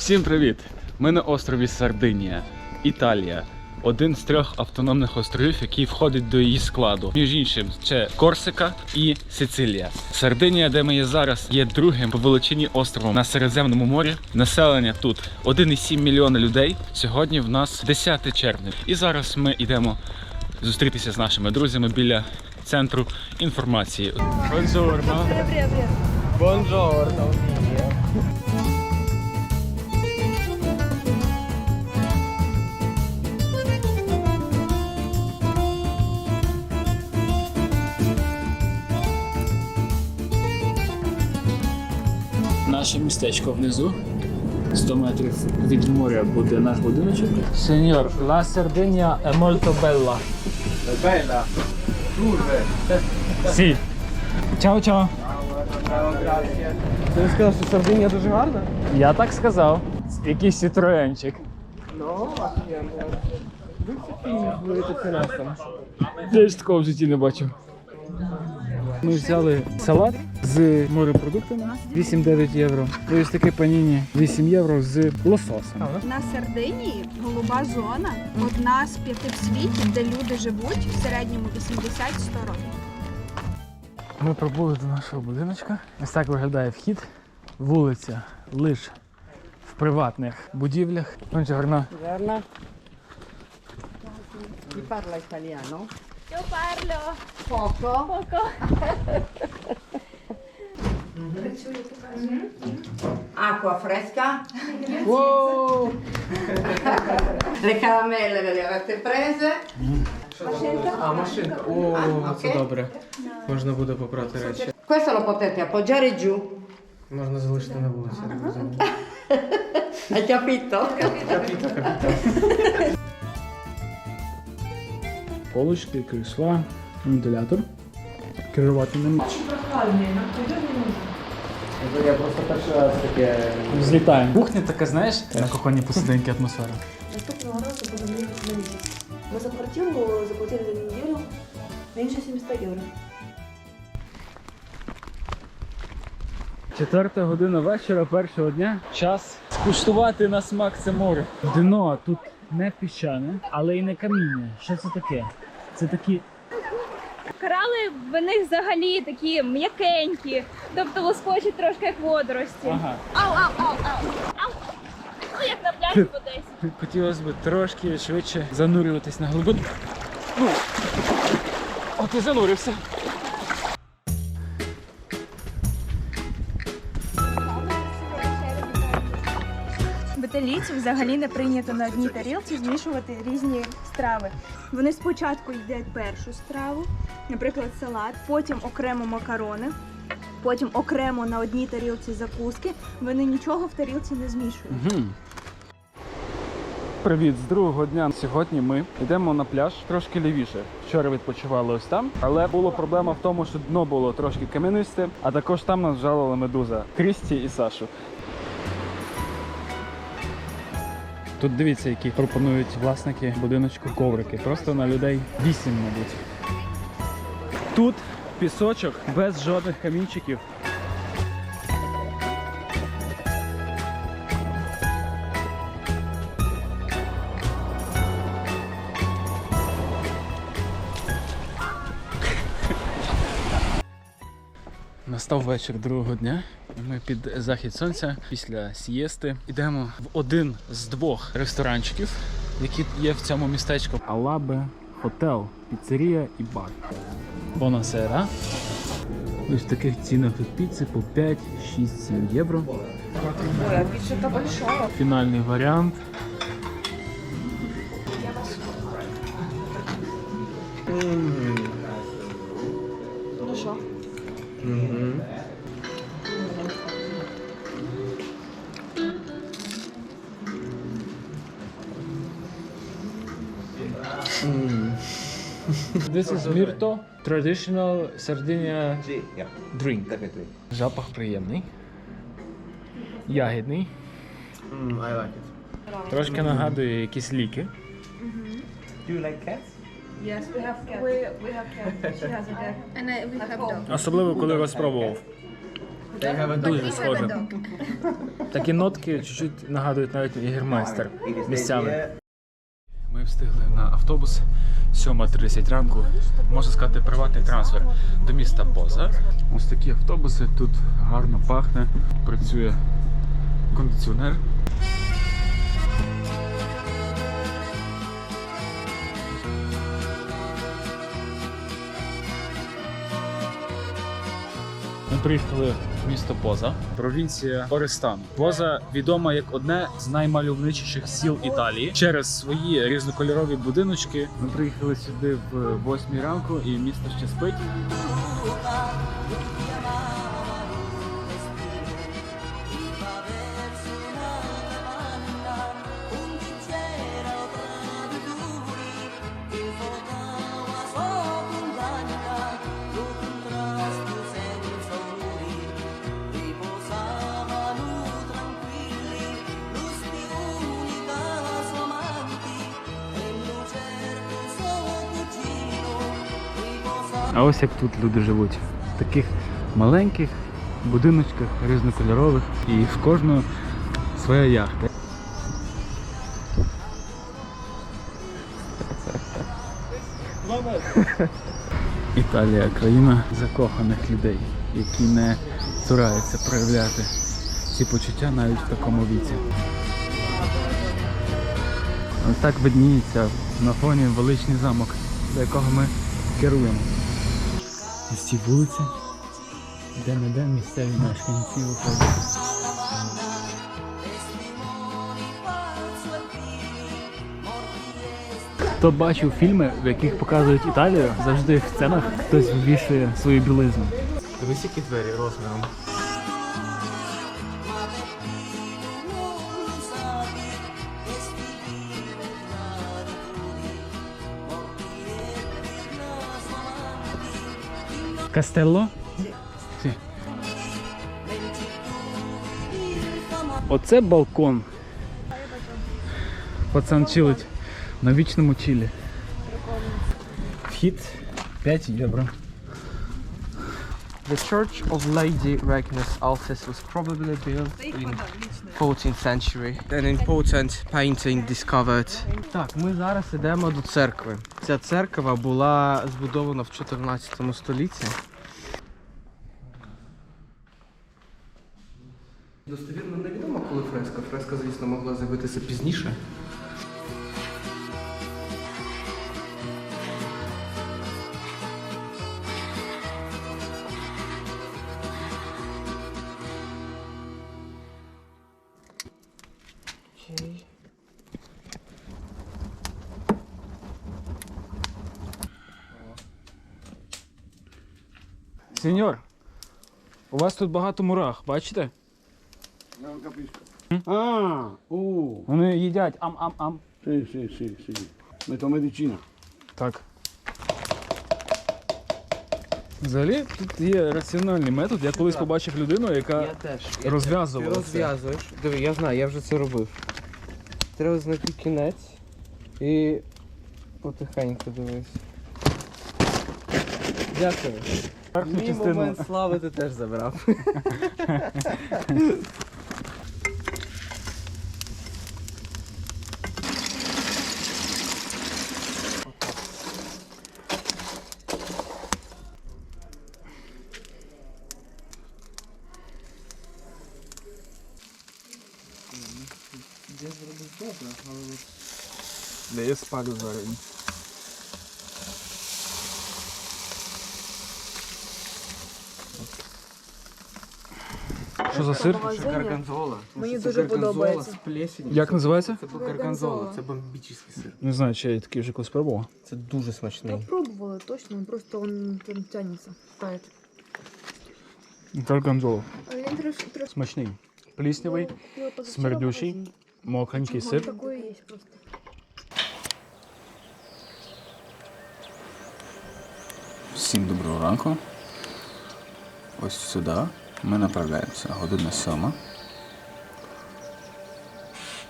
Всім привіт! Ми на острові Сардинія, Італія. Один з трьох автономних островів, який входить до її складу. Між іншим, це Корсика і Сицилія. Сардинія, де ми є зараз, є другим по величині островом на Середземному морі. Населення тут 1,7 мільйона людей. Сьогодні в нас 10 червня. І зараз ми йдемо зустрітися з нашими друзями біля центру інформації. Buongiorno. Buongiorno. Наше містечко внизу. 100 метрів від моря буде наш будиночок. Сеньор, La Sardegna è molto bella. Bella. Чао, чао. Ciao, grazie. Ти сказав, що Сардинія дуже гарна? Я так сказав. Якийсь сітроенчик. Ну, офігенно. Ви фільм будете фінансом. Я ж такого в житті не бачив. Ми взяли салат з морепродуктами 8-9 євро. І ось таке паніні 8 євро з лососем. На Сардинії голуба зона одна з п'яти в світі, де люди живуть в середньому 80-100 років. Ми прибули до нашого будиночка. Ось так виглядає вхід. Вулиця лише в приватних будівлях. Buongiorno. Buongiorno. Chi parla italiano? Io parlo Poco. poco. Acqua fresca? Le caramelle ve le avete prese? А, машинка. О, А, це окей. добре. Можна буде попрати речі. Questo lo potete appoggiare giù. Можна залишити на вулиці. я так розумію. Hai capito? Капіто, капіто. Полочки, крісла, вентилятор. Керувати ним. Я просто перший раз таке. Злітаємо. Кухня така, знаєш, на кухонній посиденьки атмосфера. Наступного разу будемо їхати на місяць. Ми за квартиру заплатили за неділю менше 700 євро. Четверта година вечора першого дня. Час скуштувати на смак це море. Дно тут не піщане, але й не каміння. Що це таке? Це такі Корали в них взагалі такі м'якенькі, тобто лоскочуть трошки як водорості. Ага. Ау, ау, ау, ау. Ау. Ну, як на пляжі в Одесі. Хотілося б трошки швидше занурюватись на глибину. Ну, от і занурився. Італійців взагалі не прийнято на одній тарілці змішувати різні страви. Вони спочатку їдять першу страву, наприклад, салат, потім окремо макарони, потім окремо на одній тарілці закуски. Вони нічого в тарілці не змішують. Привіт з другого дня. Сьогодні ми йдемо на пляж трошки лівіше. Вчора відпочивали ось там, але була проблема в тому, що дно було трошки кам'янисте, а також там нас жалила медуза Крісті і Сашу. Тут дивіться, які пропонують власники будиночку коврики. Просто на людей вісім, мабуть. Тут пісочок без жодних камінчиків. Настав вечір другого дня. Ми під захід сонця після сієсти йдемо в один з двох ресторанчиків, які є в цьому містечку. Алабе, хотел, піцерія і бар. Бонасера. Ось в таких цінах тут піци по 5, 6, 7 євро. Фінальний варіант. Ну що? This is Mirto, traditional Sardinia drink. Запах приємний. Ягідний. Mm, I like it. Трошки нагадує якісь ліки. Do you like cats? Yes, we have cat. We, we have cat. She has a cat. And we have dog. Особливо, коли розпробував. Дуже схоже. Такі нотки чуть-чуть нагадують навіть Єгермайстер місцями. Ми встигли на автобус 7.30 ранку. Можна сказати, приватний трансфер до міста Боза. Ось такі автобуси, тут гарно пахне, працює кондиціонер. Приїхали в місто Поза, провінція Орестан. Поза відома як одне з наймальовничіших сіл Італії. Через свої різнокольорові будиночки ми приїхали сюди в 8 ранку, і місто ще спить. А ось як тут люди живуть. В таких маленьких будиночках різнокольорових, і в кожного своя яхта. Італія країна закоханих людей, які не цураються проявляти ці почуття навіть в такому віці. Ось так видніється на фоні величний замок, до якого ми керуємо. Ось ці вулиці, де не де місцеві мешканці виходять. Хто бачив фільми, в яких показують Італію, завжди в сценах хтось вивішує свою білизну. Дивись, які двері розміром. Кастелло? Оце балкон. Пацан чилить на вічному чилі. Вхід 5 євро. The Church of Lady Agnes Alcis was probably built in 14th century. An important painting discovered. Так, ми зараз йдемо до церкви. Ця церква була збудована в 14 столітті. Достовірно невідомо, коли фреска. Фреска, звісно, могла з'явитися пізніше. Сеньор, у вас тут багато мурах, бачите? Ah, uh, Вони їдять ам-ам-ам. sì, sì, sì, sì. Metto medicina. Так. Взагалі, тут є раціональний метод. Я колись побачив людину, яка Я теж. розв'язувала це. розв'язуєш. Диви, я знаю, я вже це робив. Треба знайти кінець і потихеньку дивись. Дякую. Верхню Мій частину. момент слави ти теж забрав. Де я спалю зараз. Що за сир? Це гарганзола. Мені Це дуже гарганзола подобається. з плесенью. Як називається? Це гарганзола, це бомбічний сир. Не знаю, чи я такий вже колись пробував. Це дуже смачний. Пробовала точно, просто он прям тянется, тает. Горгонзоло. Він трошки трошки Смачний. Пліснявий, Его позавчера смердючий, магазин. мокренький сир. Такое есть просто. Всім доброго ранку. Ось сюди Ми направляємося. Година сьома.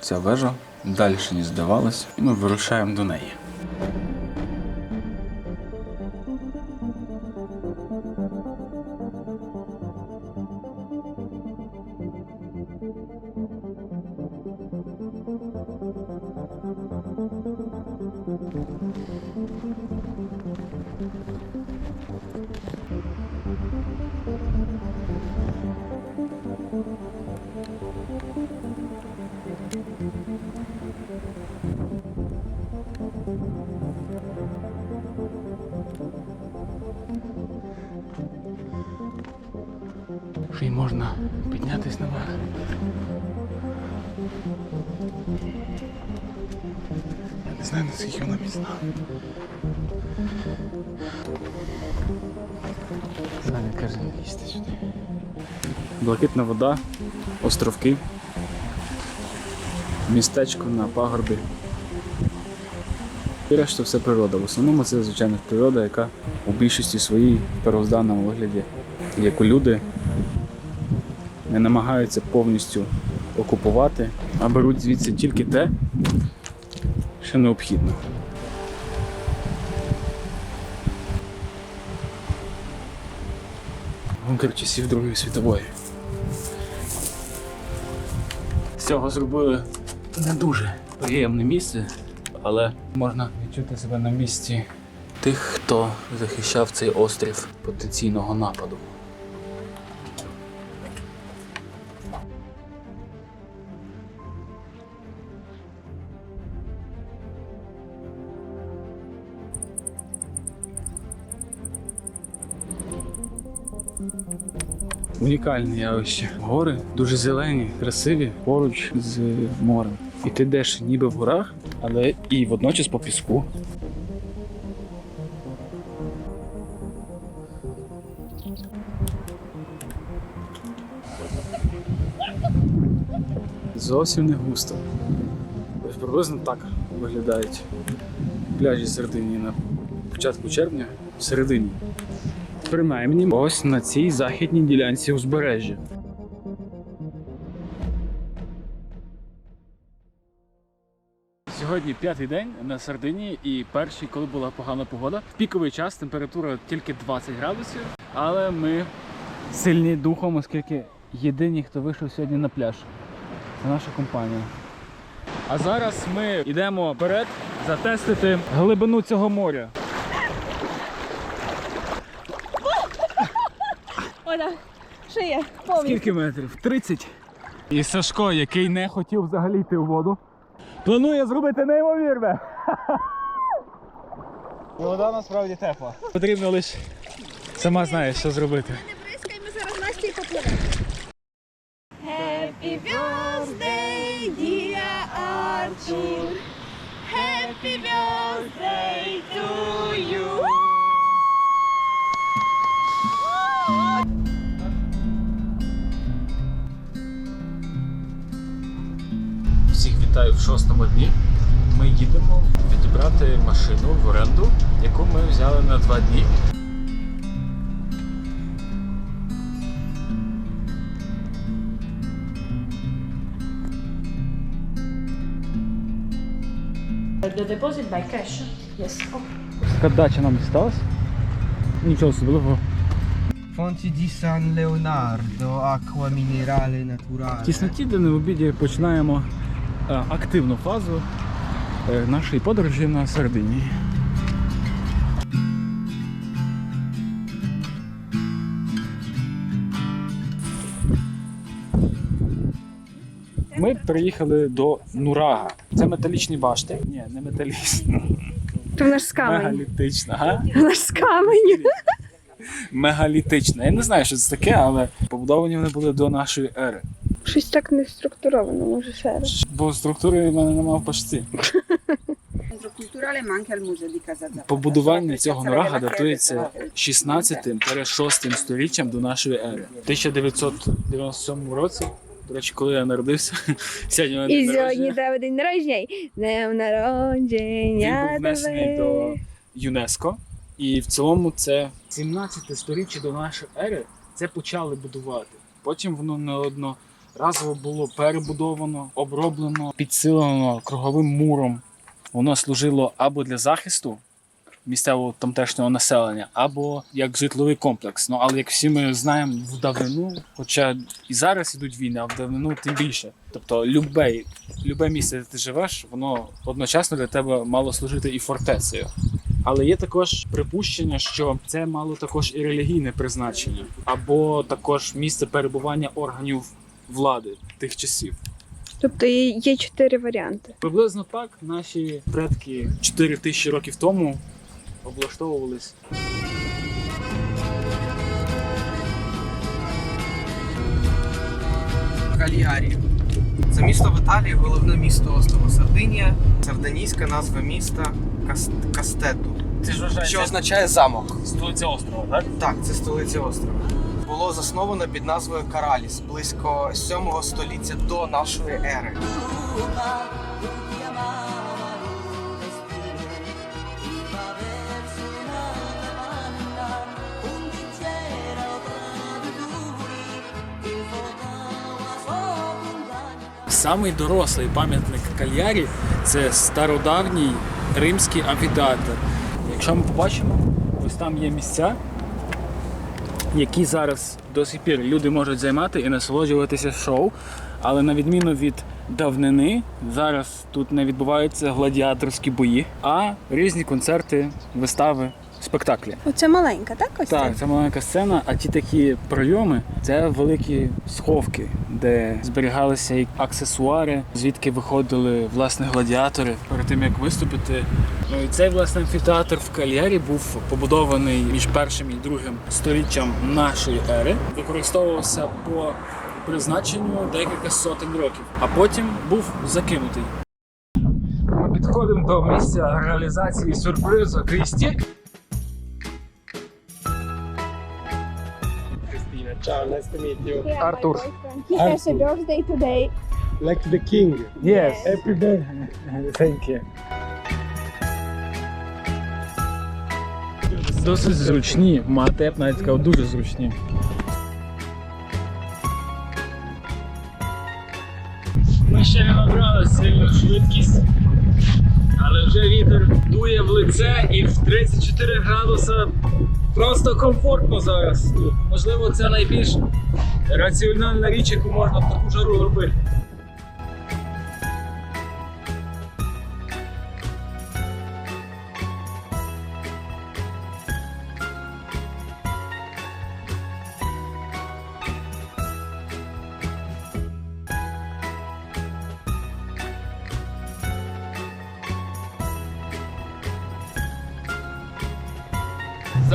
Ця вежа далі ніж здавалась, і ми вирушаємо до неї. Й можна піднятись наверх. Я не знаю, наскільки вона міцна. Саня каже, їсти сюди. Блакитна вода, островки, містечко на пагорбі. І решта все природа. В основному це, звичайно, природа, яка у більшості своїй первозданному вигляді, яку люди не намагаються повністю окупувати, а беруть звідси тільки те, що необхідно. Бункер часів Другої світової. З цього зробили не дуже приємне місце, але можна відчути себе на місці тих, хто захищав цей острів потенційного нападу. Унікальне явище. Гори дуже зелені, красиві, поруч з морем. І ти йдеш ніби в горах, але і водночас по піску. Зовсім не густо. Ось приблизно так виглядають пляжі Сардинії на початку червня, в середині. Принаймні, ось на цій західній ділянці узбережжя. Сьогодні п'ятий день на Сардинії і перший, коли була погана погода. В піковий час температура тільки 20 градусів, але ми сильні духом, оскільки єдині, хто вийшов сьогодні на пляж. Це наша компанія. А зараз ми йдемо вперед затестити глибину цього моря. Оля, шия, повністю. Скільки метрів? 30. І Сашко, який не хотів взагалі йти в воду, планує зробити неймовірне. Вода насправді тепла. Потрібно лише сама знаєш, що зробити. Happy birthday, dear Archie. Happy birthday to you. Вітаю в шостому дні. Ми їдемо відібрати машину в оренду, яку ми взяли на два дні. The deposit by cash? Yes. Така дача нам дісталась. Нічого особливого. Fonti di San Leonardo, acqua minerale В naturale. тісноті, де на обіді починаємо активну фазу е, нашої подорожі на Сардинії. Ми приїхали до Нурага. Це металічні башти. Ні, не металічні. То вона ж з. Мегалітична. Ага. Вона ж з каменю. Мегалітична. Я не знаю, що це таке, але побудовані вони були до нашої ери. Щось так не структуровано, може ще раз. Бо структури в мене немає в пашці. Побудування цього нурага датується 16-6 сторіччям до нашої ери. В 1997 році, до речі, коли я народився, сьогодні мене І сьогодні народження, тебе день народження. Днем він був внесений до ЮНЕСКО. І в цілому це 17 сторіччя до нашої ери це почали будувати. Потім воно неодноразово було перебудовано, оброблено, підсилено круговим муром. Воно служило або для захисту, місцевого тамтешнього населення, або як житловий комплекс. Ну але як всі ми знаємо, в давнину, хоча і зараз ідуть війни, а в давнину тим більше. Тобто, любе, любе місце, де ти живеш, воно одночасно для тебе мало служити і фортецею. Але є також припущення, що це мало також і релігійне призначення, або також місце перебування органів влади тих часів. Тобто є, чотири варіанти. Приблизно так наші предки 4 тисячі років тому облаштовувались. Кальярі. Це місто в Італії, головне місто острова Сардинія. Сардинійська назва міста Кас... Кастету, Це ж що означає замок. столиця острова, так? Так, це столиця острова. Було засновано під назвою Караліс близько 7 століття до нашої ери. Самий дорослий пам'ятник Кальярі це стародавній римський амфітеатр. Якщо ми побачимо, ось там є місця, які зараз до сих пір люди можуть займати і насолоджуватися шоу. Але на відміну від давнини, зараз тут не відбуваються гладіаторські бої, а різні концерти, вистави, спектаклі. Оце маленька, так? Ось Так, це маленька сцена, а ті такі прийоми це великі сховки, де зберігалися і аксесуари, звідки виходили власне гладіатори перед тим як виступити. Ну і цей власне амфітеатр в Кальярі був побудований між першим і другим століттям нашої ери. Використовувався по призначенню декілька сотень років, а потім був закинутий. Ми підходимо до місця реалізації сюрпризу Крісті. Ciao, nice to meet you. Arthur. He has a birthday today. Like the king. Yes. Happy birthday. Thank you. Досить зручні, мати, я б навіть сказав, дуже зручні. Ми ще не набрали сильну швидкість, але вже вітер дує в лице і в 34 градуса просто комфортно зараз тут. Можливо, це найбільш раціональна річ, яку можна в таку жару робити.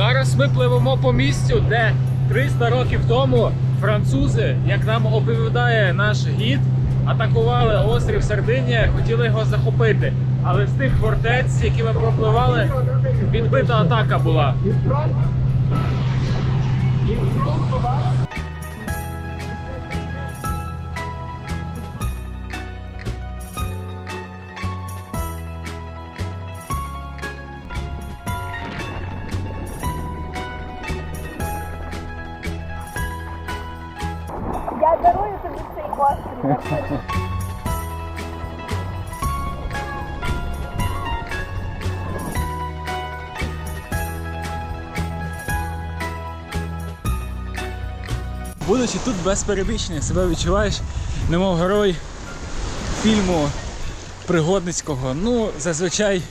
Зараз ми пливемо по місцю, де 300 років тому французи, як нам оповідає наш гід, атакували острів Сардинія, хотіли його захопити. Але з тих фортець, які ми пропливали, відбита атака була. Будучи тут без перебільшення, себе відчуваєш, немов герой фільму пригодницького. Ну, зазвичай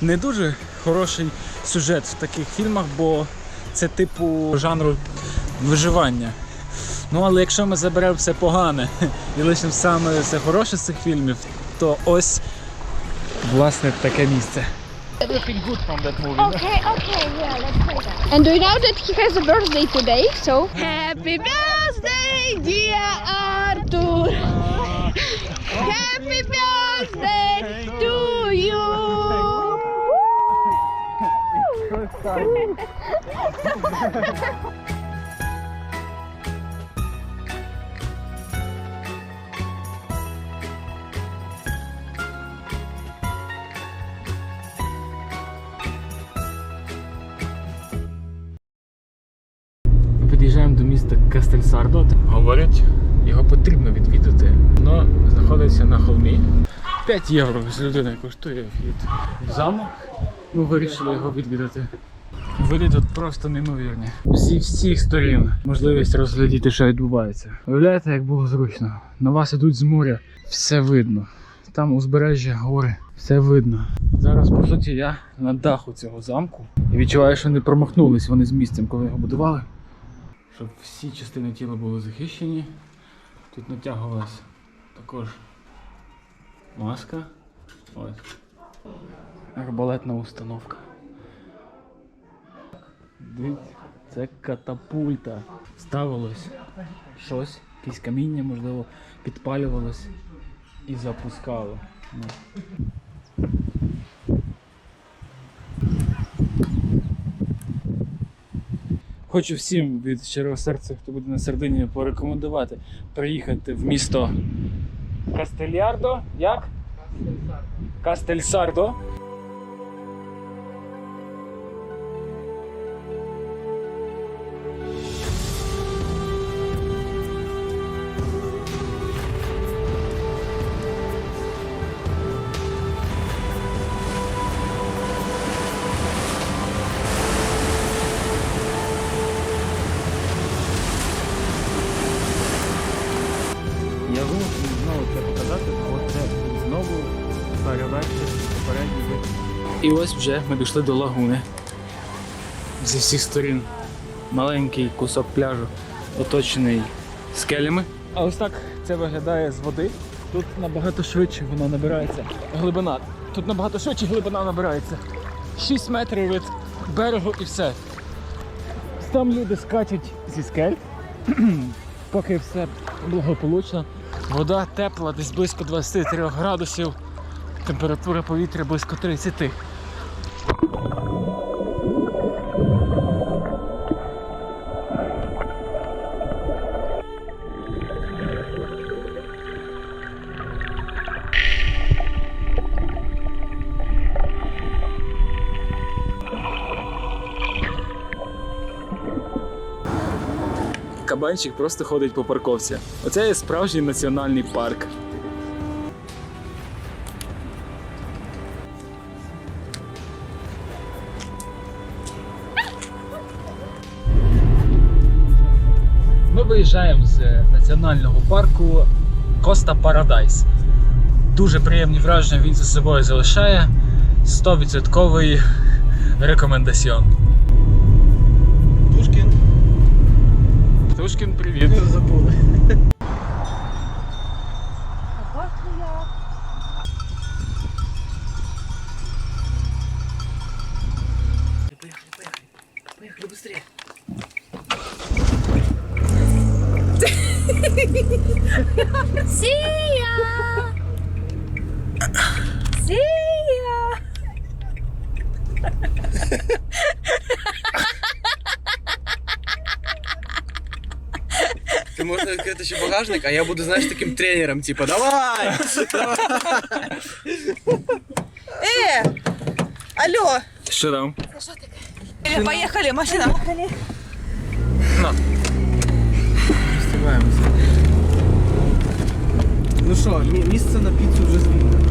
не дуже хороший сюжет в таких фільмах, бо це типу жанру виживання. Ну, але якщо ми заберемо все погане і лишимо саме все хороше з цих фільмів, то ось власне таке місце. Everything good from that movie. Okay, okay, yeah, let's play that. And do you know that he has a birthday today? So happy birthday, dear Arthur. happy birthday to you. Кастельсардо. Говорять, його потрібно відвідати. Воно знаходиться на холмі. 5 євро з людини коштує вхід замок. Ми вирішили його відвідати. Види тут просто неймовірні. Зі всіх сторін можливість розглядіти, що відбувається. Уявляєте, як було зручно. На вас ідуть з моря, все видно. Там узбережжя, гори, все видно. Зараз, по суті, я на даху цього замку і відчуваю, що не промахнулись вони з місцем, коли його будували. Щоб всі частини тіла були захищені. Тут натягувалась також маска. Ось. Арбалетна установка. Дивіться, це катапульта. Ставилось щось, якісь каміння, можливо, підпалювалось і запускало. Хочу всім від щирого серця, хто буде на Сардинії, порекомендувати приїхати в місто Кастельярдо. Як? Кастельсардо. Я ось вже ми дійшли до лагуни. Зі всіх сторін маленький кусок пляжу, оточений скелями. А ось так це виглядає з води. Тут набагато швидше вона набирається глибина. Тут набагато швидше глибина набирається. 6 метрів від берегу і все. Там люди скачуть зі скель. Поки все благополучно. Вода тепла, десь близько 23 градусів. Температура повітря близько 30. Кабанчик просто ходить по парковці. Оце є справжній національний парк. Ми виїжджаємо з національного парку Коста Парадайс. Дуже приємні враження він за собою залишає. 100% рекомендаціон. Тушкін, привіт. Забули. багажник, а я буду, знаєш, таким тренером, типу, давай! Э! Алло! Що там? Э, Поехали, машина! Стриваємося. Ну що, мі- місце на піцу вже звільнено.